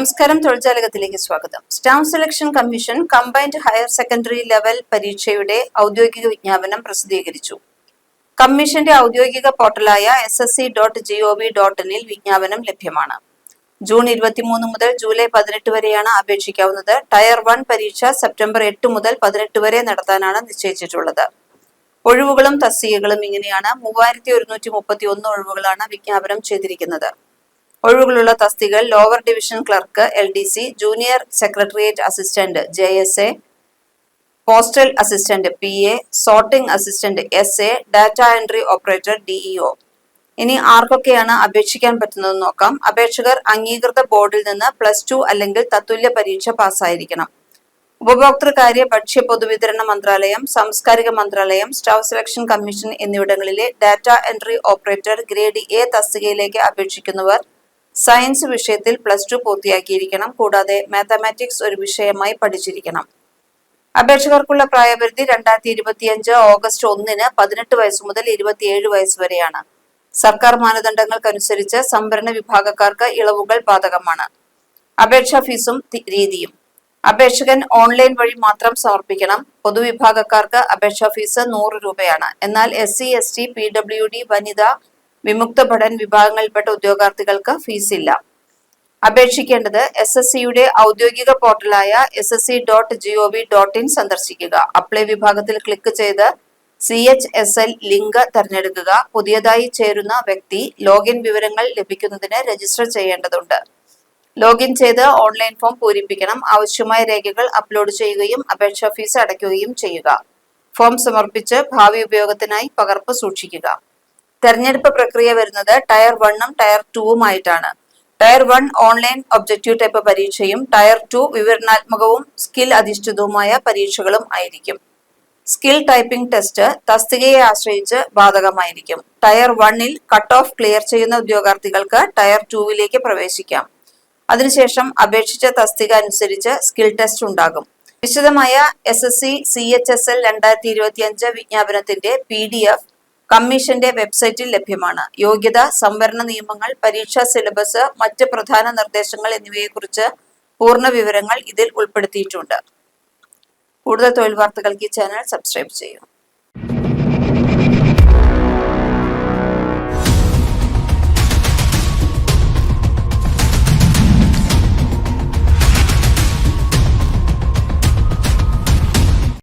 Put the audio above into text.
നമസ്കാരം തൊഴിൽജാലകത്തിലേക്ക് സ്വാഗതം. Staff selection commission combined higher secondary level പരീക്ഷയുടെ ഔദ്യോഗിക വിജ്ഞാപനം പ്രസിദ്ധീകരിച്ചു. കമ്മീഷന്റെ ഔദ്യോഗിക പോർട്ടലായ S S C dot G O V dot ഇനിൽ വിജ്ഞാപനം ലഭ്യമാണ്. ജൂൺ ഇരുപത്തിമൂന്ന് മുതൽ ജൂലൈ പതിനെട്ട് വരെയാണ് അപേക്ഷിക്കാവുന്നത്. ടയർ വൺ പരീക്ഷ സെപ്റ്റംബർ എട്ട് മുതൽ പതിനെട്ട് വരെ നടത്താനാണ് നിശ്ചയിച്ചിട്ടുള്ളത്. ഒഴിവുകളും തസ്തികകളും ഇങ്ങനെയാണ്. മൂവായിരത്തി ഒരുന്നൂറ്റി മുപ്പത്തി ഒന്ന് ഒഴിവുകളാണ് വിജ്ഞാപനം ചെയ്തിരിക്കുന്നത്. ഒഴിവുകളുള്ള തസ്തികൾ lower division clerk L D C junior secretariat assistant J S A postal assistant P A sorting assistant S A data entry operator DEO ഇനി ആർക്കൊക്കെയാണ് അപേക്ഷിക്കാൻ പറ്റുന്നത് നോക്കാം. അപേക്ഷകർ അംഗീകൃത ബോർഡിൽ നിന്ന് പ്ലസ് ടു അല്ലെങ്കിൽ തത്തുല്യ പരീക്ഷ പാസ്സായിരിക്കണം. ഉപഭോക്തൃകാര്യ ഭക്ഷ്യ പൊതുവിതരണ മന്ത്രാലയം സാംസ്കാരിക മന്ത്രാലയം സ്റ്റാഫ് സെലക്ഷൻ കമ്മീഷൻ എന്നിവിടങ്ങളിലെ data entry operator grade A തസ്തികയിലേക്ക് അപേക്ഷിക്കുന്നവർ സയൻസ് വിഷയത്തിൽ പ്ലസ് ടു പൂർത്തിയാക്കിയിരിക്കണം. കൂടാതെ മാത്തമാറ്റിക്സ് ഒരു വിഷയമായി പഠിച്ചിരിക്കണം. അപേക്ഷകർക്കുള്ള പ്രായപരിധി രണ്ടായിരത്തി ഇരുപത്തിയഞ്ച് ഓഗസ്റ്റ് ഒന്നിന് പതിനെട്ട് വയസ്സ് മുതൽ ഇരുപത്തിയേഴ് വയസ്സ് വരെയാണ്. സർക്കാർ മാനദണ്ഡങ്ങൾക്കനുസരിച്ച് സംവരണ വിഭാഗക്കാർക്ക് ഇളവുകൾ ബാധകമാണ്. അപേക്ഷാ ഫീസും രീതിയും. അപേക്ഷകൻ ഓൺലൈൻ വഴി മാത്രം സമർപ്പിക്കണം. പൊതുവിഭാഗക്കാർക്ക് അപേക്ഷാ ഫീസ് നൂറ് രൂപയാണ്. എന്നാൽ S C S T P W D വനിത വിമുക്ത ഭടൻ വിഭാഗങ്ങളിൽപ്പെട്ട ഉദ്യോഗാർത്ഥികൾക്ക് ഫീസില്ല. അപേക്ഷിക്കേണ്ടത് എസ് എസ് സിയുടെ ഔദ്യോഗിക പോർട്ടലായ S S C dot G O V dot in സന്ദർശിക്കുക. അപ്ലൈ വിഭാഗത്തിൽ ക്ലിക്ക് ചെയ്ത് C H S L link തിരഞ്ഞെടുക്കുക. പുതിയതായി ചേരുന്ന വ്യക്തി ലോഗിൻ വിവരങ്ങൾ ലഭിക്കുന്നതിന് രജിസ്റ്റർ ചെയ്യേണ്ടതുണ്ട്. ലോഗിൻ ചെയ്ത് ഓൺലൈൻ ഫോം പൂരിപ്പിക്കണം. ആവശ്യമായ രേഖകൾ അപ്ലോഡ് ചെയ്യുകയും അപേക്ഷാ ഫീസ് അടയ്ക്കുകയും ചെയ്യുക. ഫോം സമർപ്പിച്ച് ഭാവി ഉപയോഗത്തിനായി പകർപ്പ് സൂക്ഷിക്കുക. തെരഞ്ഞെടുപ്പ് പ്രക്രിയ വരുന്നത് ടയർ വണ്ണും tier ടൂവുമായിട്ടാണ് tier one online objective type പരീക്ഷയും ടയർ ടു വിവരണാത്മകവും സ്കിൽ അധിഷ്ഠിതവുമായ പരീക്ഷകളും ആയിരിക്കും. സ്കിൽ ടൈപ്പിംഗ് ടെസ്റ്റ് തസ്തികയെ ആശ്രയിച്ച് ബാധകമായിരിക്കും. ടയർ വണ്ണിൽ കട്ട് ഓഫ് ക്ലിയർ ചെയ്യുന്ന ഉദ്യോഗാർത്ഥികൾക്ക് ടയർ ടൂവിലേക്ക് പ്രവേശിക്കാം. അതിനുശേഷം അപേക്ഷിച്ച തസ്തിക അനുസരിച്ച് സ്കിൽ ടെസ്റ്റ് ഉണ്ടാകും. വിശദമായ S S C C H S L രണ്ടായിരത്തി ഇരുപത്തിയഞ്ച് വിജ്ഞാപനത്തിന്റെ പി ഡി എഫ് കമ്മീഷന്റെ വെബ്സൈറ്റിൽ ലഭ്യമാണ്. യോഗ്യത സംവരണ നിയമങ്ങൾ പരീക്ഷാ സിലബസ് മറ്റ് പ്രധാന നിർദ്ദേശങ്ങൾ എന്നിവയെക്കുറിച്ച് പൂർണ വിവരങ്ങൾ ഇതിൽ ഉൾപ്പെടുത്തിയിട്ടുണ്ട്. കൂടുതൽ തൊഴിൽ വാർത്തകൾക്ക് ഈ ചാനൽ സബ്സ്ക്രൈബ് ചെയ്യൂ.